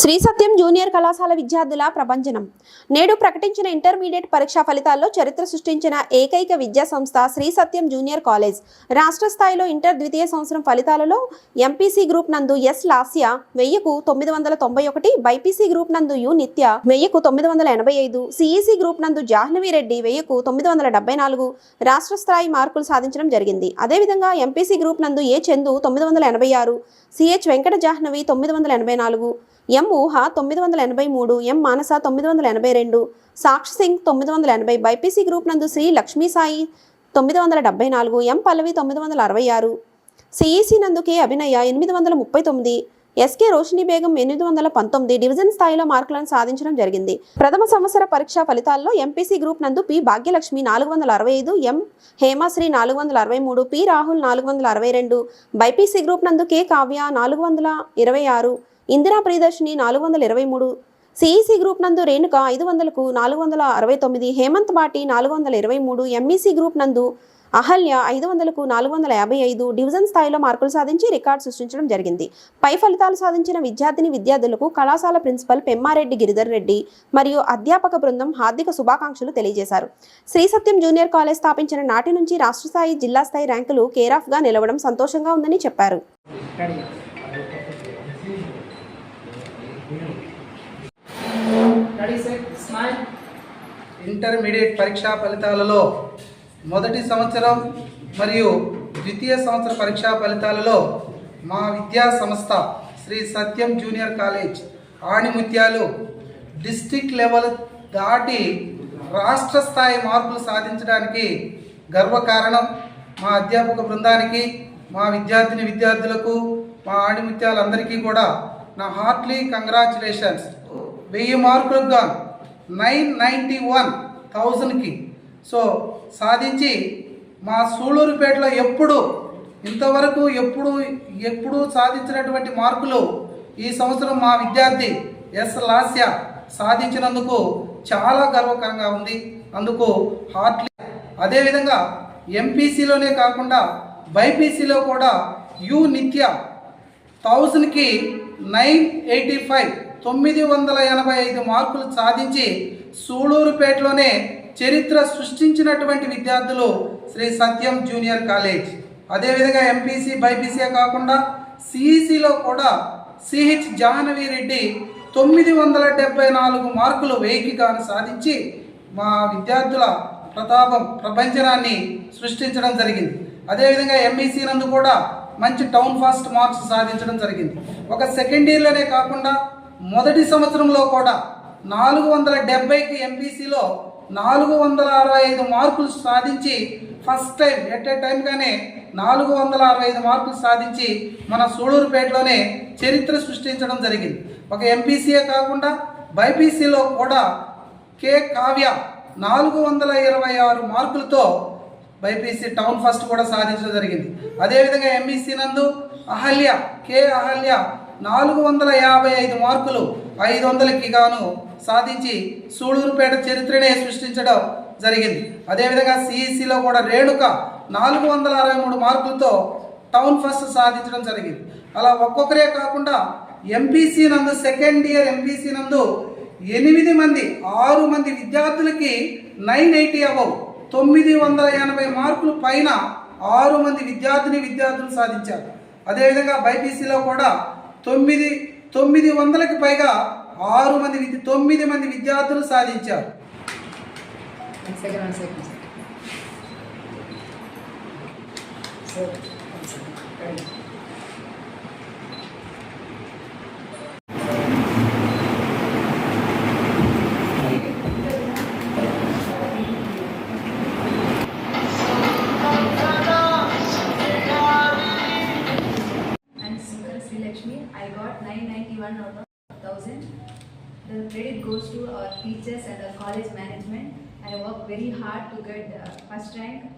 Shri Satyam junior కళాశాల విద్యార్థుల ప్రభంజనం. నేడు ప్రకటించిన ఇంటర్మీడియట్ పరీక్షా ఫలితాల్లో చరిత్ర సృష్టించిన ఏకైక విద్యా సంస్థ శ్రీ సత్యం జూనియర్ కాలేజ్. రాష్ట్ర స్థాయిలో ఇంటర్ ద్వితీయ సంవత్సరం ఫలితాలలో ఎంపీసీ గ్రూప్ నందు ఎస్ లాస్య వెయ్యికు తొమ్మిది వందల తొంభై ఒకటి బైపీసీ గ్రూప్ నందు యు నిత్య వెయ్యికు తొమ్మిది వందల ఎనభై ఐదు సిఈసీ గ్రూప్ నందు జాహ్నవి రెడ్డి వెయ్యికు తొమ్మిది వందల డెబ్బై నాలుగు రాష్ట్ర స్థాయి మార్కులు సాధించడం జరిగింది. అదేవిధంగా ఎంపీసీ గ్రూప్ నందు ఏ చందు తొమ్మిది వందల ఎనభై ఆరు సిహెచ్ వెంకట జాహ్నవి తొమ్మిది వందల ఎనభై నాలుగు ఎం ఊహ తొమ్మిది వందల ఎనభై మూడు ఎం మానస తొమ్మిది వందల ఎనభై రెండు సాక్షి సింగ్ తొమ్మిది వందల ఎనభై బైపీసీ గ్రూప్ నందు శ్రీ లక్ష్మీ సాయి తొమ్మిది వందల డెబ్బై నాలుగు ఎం పల్లవి తొమ్మిది వందల అరవై ఆరు సిఈసి నందు కే అభినయ ఎనిమిది వందల ముప్పై తొమ్మిది ఎస్కే రోషిని బేగం ఎనిమిది వందల పంతొమ్మిది డివిజన్ స్థాయిలో మార్కులను సాధించడం జరిగింది. ప్రథమ సంవత్సర పరీక్షా ఫలితాల్లో ఎంపీసీ గ్రూప్ నందు పి భాగ్యలక్ష్మి నాలుగు వందల అరవై ఐదు ఎం హేమశ్రీ నాలుగు వందల అరవై మూడు పి రాహుల్ నాలుగు వందల అరవై రెండు బైపీసీ గ్రూప్ నందు కె కావ్య నాలుగు వందల ఇరవై ఆరు ఇందిరా ప్రియదర్శిని నాలుగు వందల ఇరవై మూడు సిఈసి గ్రూప్ నందు రేణుక ఐదు వందలకు నాలుగు వందల అరవై తొమ్మిది హేమంత్ బాటి నాలుగు వందల ఇరవై మూడు ఎంఈసీ గ్రూప్ నందు అహల్య ఐదు వందలకు నాలుగు వందల యాభై ఐదు డివిజన్ స్థాయిలో మార్కులు సాధించి రికార్డు సృష్టించడం జరిగింది. పై ఫలితాలు సాధించిన విద్యార్థిని విద్యార్థులకు కళాశాల ప్రిన్సిపల్ పెమ్మారెడ్డి గిరిధర్ రెడ్డి మరియు అధ్యాపక బృందం హార్దిక శుభాకాంక్షలు తెలియజేశారు. శ్రీ సత్యం జూనియర్ కాలేజ్ స్థాపించిన నాటి నుంచి రాష్ట్ర స్థాయి జిల్లా స్థాయి ర్యాంకులు కేరాఫ్గా నిలవడం సంతోషంగా ఉందని చెప్పారు. ఇంటర్మీడియట్ పరీక్షా ఫలితాలలో మొదటి సంవత్సరం మరియు ద్వితీయ సంవత్సర పరీక్షా ఫలితాలలో మా విద్యా సంస్థ శ్రీ సత్యం జూనియర్ కాలేజ్ ఆణిముత్యాలు డిస్టిక్ లెవెల్ దాటి రాష్ట్ర స్థాయి మార్పులు సాధించడానికి గర్వకారణం మా అధ్యాపక బృందానికి మా విద్యార్థిని విద్యార్థులకు మా ఆణిముత్యాలందరికీ కూడా నా హార్ట్లీ కంగ్రాచులేషన్స్. వెయ్యి మార్కులకు గాను నైన్ నైంటీ వన్ థౌజండ్కి. సో సాధించి మా సూళూరుపేటలో ఎప్పుడు ఇంతవరకు ఎప్పుడు ఎప్పుడు సాధించినటువంటి మార్కులు ఈ సంవత్సరం మా విద్యార్థి ఎస్ లాస్య సాధించినందుకు చాలా గర్వకరంగా ఉంది. అందుకు హార్ట్లీ అదేవిధంగా ఎంపీసీలోనే కాకుండా బైపీసీలో కూడా యు నిత్య థౌజండ్కి నైన్ ఎయిటీ ఫైవ్ తొమ్మిది వందల ఎనభై ఐదు మార్కులు సాధించి సూళూరుపేటలోనే చరిత్ర సృష్టించినటువంటి విద్యార్థులు శ్రీ సత్యం జూనియర్ కాలేజ్. అదేవిధంగా ఎంపీసీ బైపీసీ కాకుండా సిఈసిలో కూడా సిహెచ్ జాహ్నవి రెడ్డి తొమ్మిది వందల డెబ్బై నాలుగు మార్కులు వెయ్యికి గాను సాధించి మా విద్యార్థుల ప్రతాపం ప్రపంచనాన్ని సృష్టించడం జరిగింది. అదేవిధంగా ఎంఈసీ నందు కూడా మంచి టౌన్ ఫాస్ట్ మార్క్స్ సాధించడం జరిగింది. ఒక సెకండ్ ఇయర్లోనే కాకుండా మొదటి సంవత్సరంలో కూడా నాలుగు వందల డెబ్బైకి ఎంపీసీలో నాలుగు వందల అరవై ఐదు మార్కులు సాధించి ఫస్ట్ టైం ఎట్ ఏ టైంగానే నాలుగు వందల అరవై ఐదు మార్కులు సాధించి మన సూళూరుపేటలోనే చరిత్ర సృష్టించడం జరిగింది. ఒక ఎంపీసీయే కాకుండా బైపీసీలో కూడా కే కావ్య నాలుగు వందల ఇరవై ఆరు మార్కులతో బైపీసీ టౌన్ ఫస్ట్ కూడా సాధించడం జరిగింది. అదేవిధంగా ఎంఈసీ నందు అహల్య కే అహల్య నాలుగు వందల యాభై ఐదు మార్కులు ఐదు వందలకి గాను సాధించి సూళూరుపేట చరిత్రనే సృష్టించడం జరిగింది. అదేవిధంగా సిఈసిలో కూడా రేణుక నాలుగు వందల అరవై మూడు మార్కులతో టౌన్ ఫస్ట్ సాధించడం జరిగింది. అలా ఒక్కొక్కరే కాకుండా ఎంపీసీ నందు సెకండ్ ఇయర్ ఎంపీసీ నందు ఎనిమిది మంది ఆరు మంది విద్యార్థులకి నైన్ ఎయిటీ అబౌవ్ తొమ్మిది వందల ఎనభై మార్కులు పైన ఆరు మంది విద్యార్థిని విద్యార్థులు సాధించారు. అదేవిధంగా బైపీసీలో కూడా తొమ్మిది తొమ్మిది వందలకి పైగా ఆరు మంది విద్య తొమ్మిది మంది విద్యార్థులు సాధించారు. Sir 991 out of 1000. The credit goes to our teachers and our college management. I worked very hard to get uh, first rank